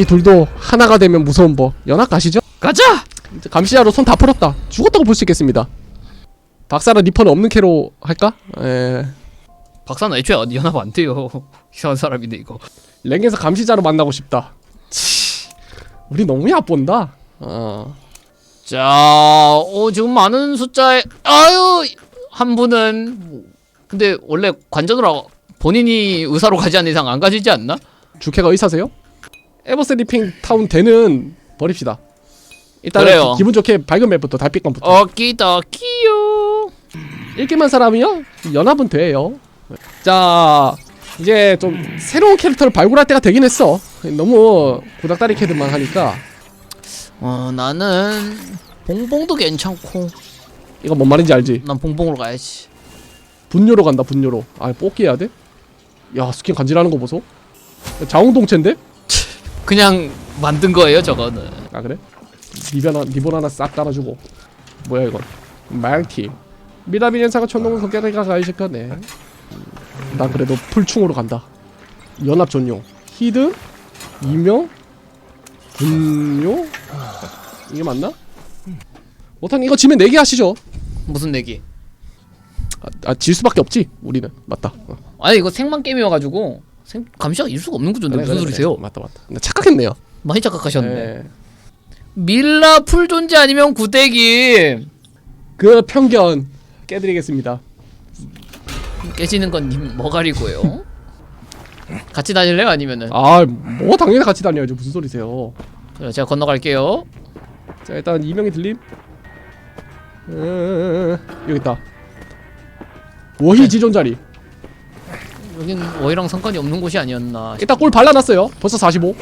이 둘도 하나가 되면 무서운 법 연합 가시죠? 가자. 감시자로 손 다 풀었다 죽었다고 볼 수 있겠습니다 박사는 리퍼는 없는 캐로 할까? 에... 박사는 애초에 연합 안 돼요. 이상한 사람이네 이거. 랭에서 감시자로 만나고 싶다 우리 너무 얕본다 어. 자, 어, 지금 많은 숫자에 아유 한 분은 근데 원래 관전으로 본인이 의사로 가지 않는 이상 안 가지지 않나? 주캐가 의사세요? 에버스리핑 타운 대는 버립시다 일단 그래요. 기분 좋게 밝은 맵부터 달빛감부터 어기더기요. 읽기만 사람이요? 연합은 돼요. 자, 이제 좀 새로운 캐릭터를 발굴할 때가 되긴 했어. 너무 구닥다리 캐드만 하니까 어 나는 봉봉도 괜찮고 이거 뭔 말인지 알지? 난 봉봉으로 가야지. 분뇨로 간다, 분뇨로. 아, 뽑기 해야 돼? 야, 스킨 간지나는 거 보소. 자웅동체인데? 그냥 만든 거예요 저거는. 아, 그래? 리본 하나, 리본 하나 싹 깔아주고. 뭐야, 이건? 말팀. 미다비 연사가 천둥을 가이실 거네. 음, 난 그래도 풀충으로 간다. 연합 전용. 히드? 이명? 분뇨? 이게 맞나? 못한 이거 지면 4개 하시죠. 무슨 내기? 아, 아, 질 수밖에 없지. 우리는 맞다. 어, 아니 이거 생만 게임이어가지고 생 감시가 이길 수가 없는 구조인데 그래, 무슨 그래, 소리세요? 그래. 맞다, 맞다. 나 착각했네요. 많이 착각하셨네. 네. 밀라 풀 존재 아니면 구대기 그 편견 깨드리겠습니다. 깨지는 건 님 머가리고요. 같이 다닐래요 아니면은? 아, 뭐 당연히 같이 다녀야죠. 무슨 소리세요? 그래 제가 건너갈게요. 자 일단 이명이 들림 음, 여기 있다 워희 지존 자리 여긴 워이랑 상관이 없는 곳이 아니었나. 일단 골 발라놨어요 벌써 45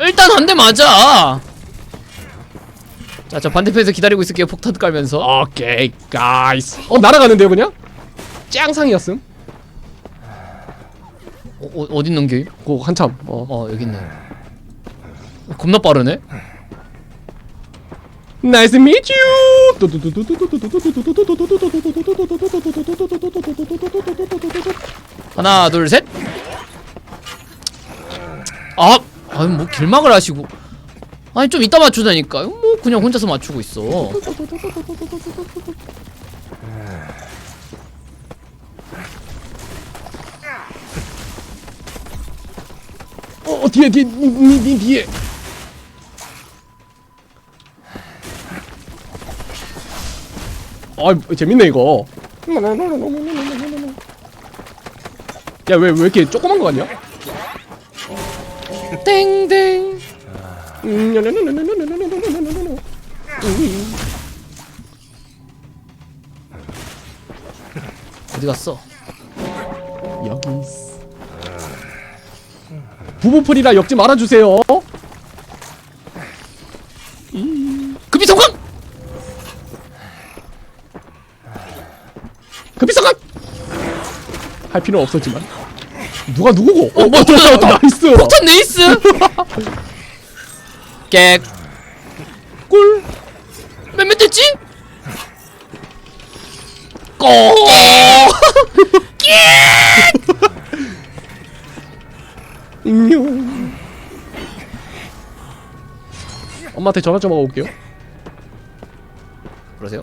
일단 한 대 맞아. 자, 저 반대편에서 기다리고 있을게요. 폭탄 깔면서. 오케이 가이스 어 날아가는데요 그냥? 짱상이었음 어, 어 어디 있는 게? 그 한참 어 어 여기 있네. 겁나 빠르네. 나이스 미츄 하나, 둘, 셋. 아, 아니 뭐 길막을 하시고. 아니 좀 이따 맞추다니까. 뭐 그냥 혼자서 맞추고 있어. 어 뒤에 뒤에 니, 니, 니 뒤에 아 재밌네 이거 야 왜 왜 이렇게 조그만 거 같냐? 땡땡. 어디 갔어? 여기 있어. 부부풀이라 엮지 말아주세요. 급비 성공! 급비상한 할 필요는 없었지만 누가 누구고? 어, 뭐 들어왔다. 나이스. 폭탄 네이스. 깨. 꿀. 몇몇 됐지? 꼬. 인용. 엄마한테 전화 좀 하고 올게요. 그러세요?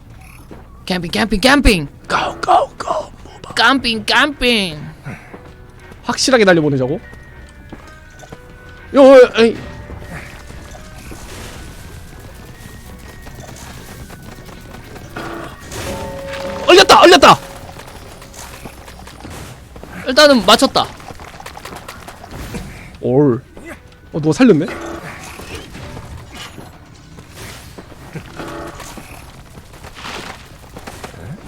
캠핑 캠핑 캠핑. 고고고. 캠핑 캠핑. 확실하게 날려보내자고. 요, 요, 에이. 얼렸다, 얼렸다. 일단은 맞췄다. 올. 어, 누가 살렸네?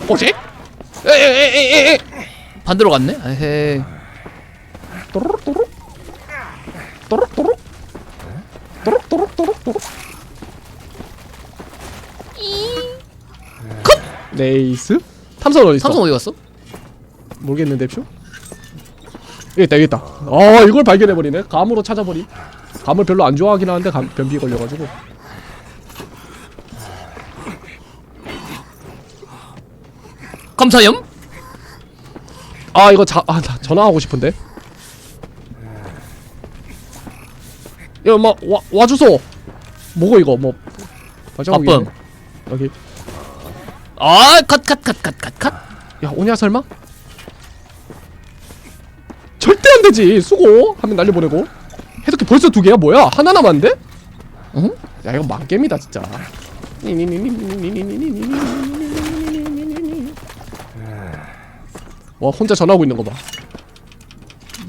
뭐지? 에에에에에 반대로 갔네. 에헤. 또르륵 또르륵 또르륵 또르륵 또르륵 또르륵 또르륵 또르륵 네이스 탐선 어디 있어? 삼성 어디 갔어? 모르겠는데 표? 여기 있다 여기 있다 아 이걸 발견해버리네 감으로 찾아버리 감을 별로 안 좋아하긴 하는데 감, 변비 걸려가지고 감사염? 아 이거 자, 아, 나 전화하고 싶은데 이거 뭐 와, 와주소 뭐고 이거 뭐 발자국이 바쁨. 있네. 여기 아, 컷, 컷, 컷, 컷, 컷, 컷. 야 오냐 설마? 절대 안 되지 수고 하면 날려보내고 해독기 벌써 두 개야 뭐야 하나 남았는데? 어? 야 이거 망겜이다 진짜 와 혼자 전화하고 있는 거봐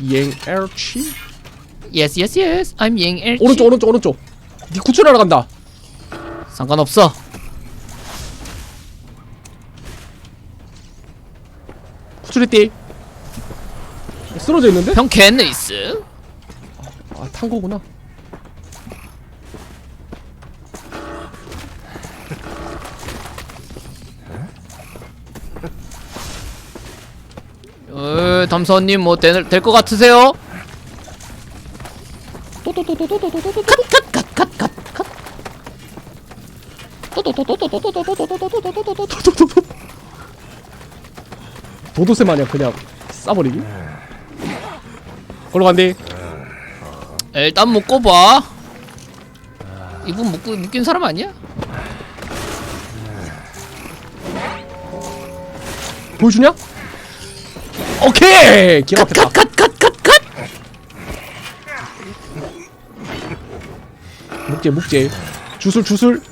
이행 엘치 Yes, yes, yes. I'm Yang. 오른쪽 오른쪽 오른쪽 니 구출하러 간다 상관없어. 구출했디 쓰러져 있는데? 평캔 레이스. 아탄 거구나 어, 담사님 뭐될것 같으세요? 도도새 마냥 그냥 싸버리기? 걸로 간디 일단 묶어봐. 이분 묶고 묶인 사람 아니야? 보여주냐? 오케이! 기가 막혔다 컷컷컷컷컷. 묵제 묵제 주술 주술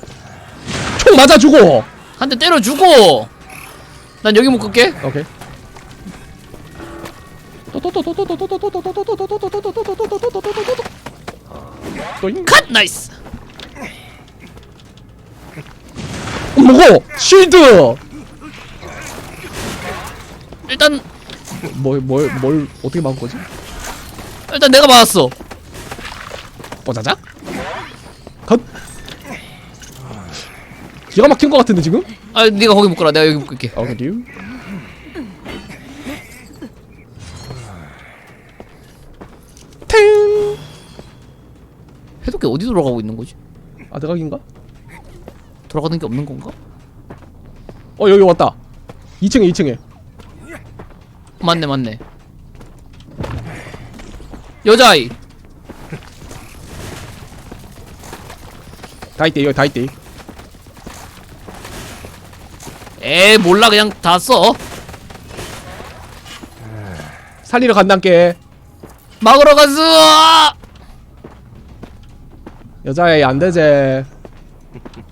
총 맞아주고 한 대 때려주고. 난 여기 묶을게. 오케이 또잉 컷 나이스. 뭐고? 쉴드! 일단 뭘, 뭘, 뭘 어떻게 막은 거지? 일단 내가 맞았어. 뽀자작? 컷! 기가 막힌 거 같은데 지금? 아 네가 거기 묶어라. 내가 여기 묶을게. 오케이 듀 탱! 해독기 어디 돌아가고 있는 거지? 아드각인가? 돌아가는 게 없는 건가? 어 여기 왔다 2층에 2층에 맞네 맞네. 여자아이. 다 있대 여기 다 있대 에 몰라 그냥 다 써. 살리러 간단께 막으러 가서. 여자애 안되제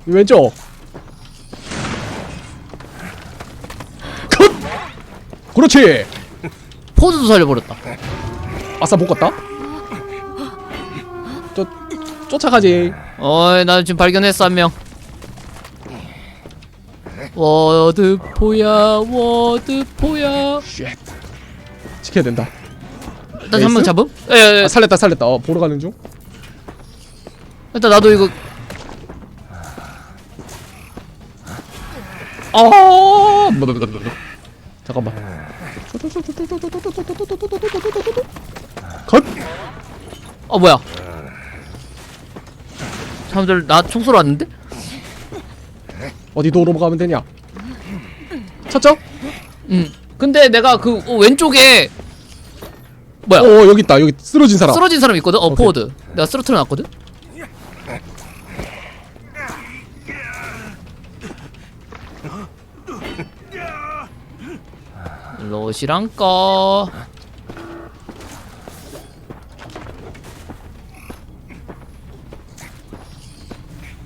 왼쪽 컷! 그렇지 포즈도 살려버렸다. 아싸 못 갔다 쫓 쫓아가지 어이 나 지금 발견했어 한 명. 워드포야 워드포야. 쉣 지켜야 된다 일단 한 명? 잡음? 예예. 아, 살렸다 살렸다 어 보러 가는 중 일단 나도 이거 아, 잠깐만. 컷. 어 뭐야? 사람들 나총 쏘러 왔는데? 어디 도로 가면 되냐? 찾죠? 응. 근데 내가 그 어, 왼쪽에 뭐야? 어 여기 있다. 여기 쓰러진 사람. 쓰러진 사람 있거든. 어 오케이. 포워드. 내가 쓰러트려 놨거든. 로시랑 꺼.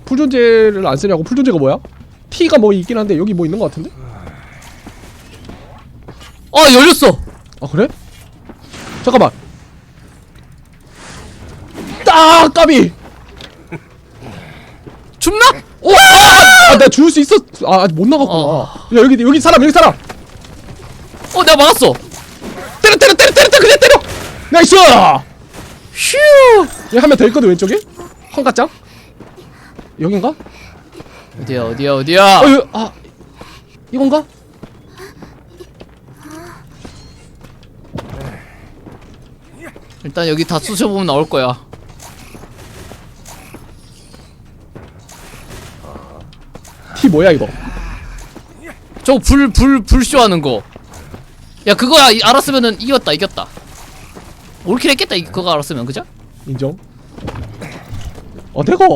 풀존재를 안 쓰냐고? 풀존재가 뭐야? T가 뭐 있긴 한데 여기 뭐 있는 것 같은데? 어 열렸어. 아 그래? 잠깐만. 딱 까비. 죽나? 오! 아, 아, 내가 죽을 수 있었. 아, 아직 못 나갔구나. 어. 야 여기 여기 사람 여기 사람. 어 내가 막았어 때려 때려 때려 때려 때려 그냥 때려 나이스! 휴얘한명더 있거든 왼쪽에? 헝가짱? 여긴가? 어디야 어디야 어디야 어, 여, 아 이건가? 일단 여기 다 쑤셔보면 나올 거야 티 뭐야 이거? 저거 불, 불, 불쇼 하는 거. 야, 그거 야, 이- 알았으면은 이겼다, 이겼다. 올킬 했겠다, 이- 그거 알았으면, 그죠? 인정. 어 내가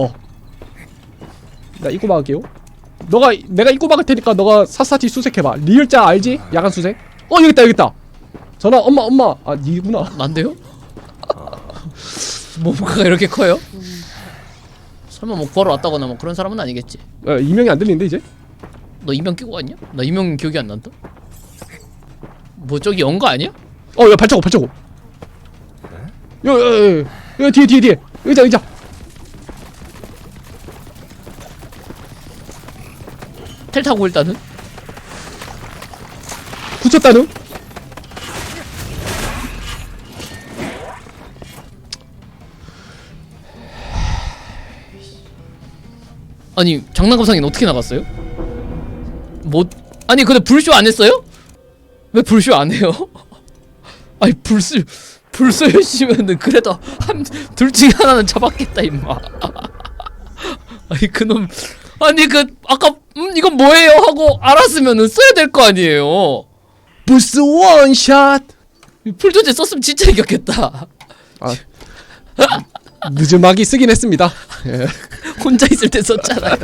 나 입구 막을게요. 너가 내가 입구 막을 테니까 너가 샅샅이 수색해봐. 리을자 알지? 야간 수색. 어 여기 있다 여기 있다. 전화 엄마 엄마 아 니구나. 난데요? 뭔가가 이렇게 커요? 설마 뭐 구하러 왔다거나 뭐 그런 사람은 아니겠지. 어, 이명이 안 들리는데 이제? 너 이명 끼고 왔냐? 나 이명 기억이 안 난다. 뭐 저기 연 거 아니야? 어 야 발자국 발자국. 여여여 여 뒤에 뒤에 뒤에 의자 의자. 텔 타고 일단은. 붙였다는? 아니 장난감상인 어떻게 나갔어요? 뭐 아니 근데 불쇼 안 했어요? 왜 불쇼 안 해요? 아니 불쇼 불쇼였으면은 그래도 한둘 중에 하나는 잡았겠다 임마. 아니 그놈 아니 그 아까 음 이건 뭐예요 하고 알았으면은 써야 될 거 아니에요. 부스 원샷. 풀조제 썼으면 진짜 이겼겠다. 아 늦음하기 쓰긴 했습니다. 예. 혼자 있을 때 썼잖아요.